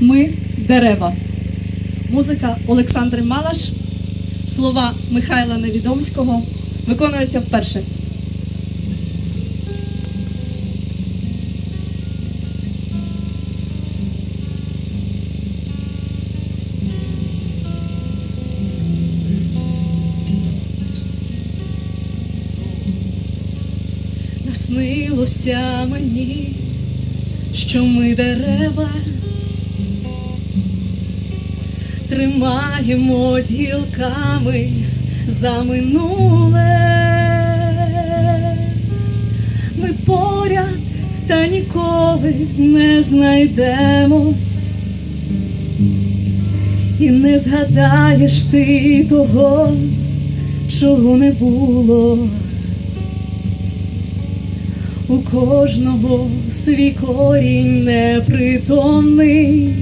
Ми дерева. Музика Олександри Малаш, слова Михайла Невідомського виконується вперше. Наснилося мені, що ми дерева тримаємось гілками за минуле. Ми поряд та ніколи не знайдемось, і не згадаєш ти того, чого не було. У кожного свій корінь непритомний,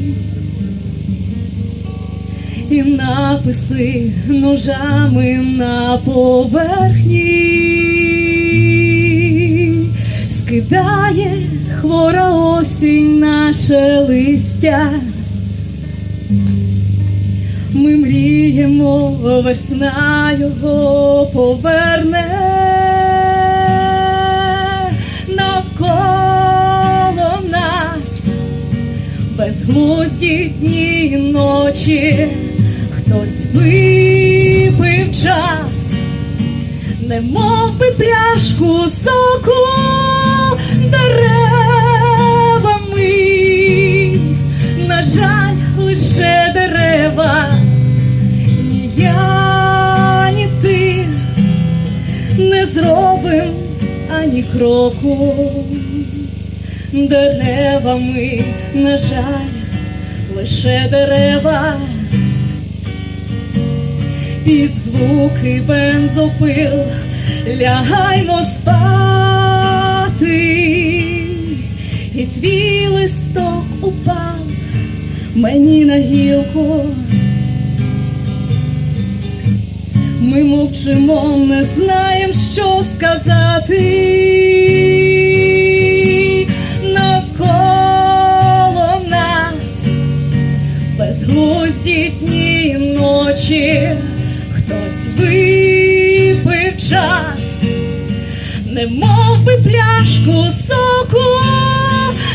і написи ножами на поверхні. Скидає хвора осінь наше листя. Ми мріємо, весна його поверне. Навколо нас безглузді дні й ночі, випив час, не мов би пляшку соку деревами, на жаль, лише дерева, ні я, ні ти не зробим ані кроку. Деревами, на жаль, лише дерева. Під звуки бензопил лягаймо спати, і твій листок упав мені на гілку. Ми мовчимо, не знаєм, що сказати. Навколо нас безглузді дні ночі, час, не мов би пляшку соку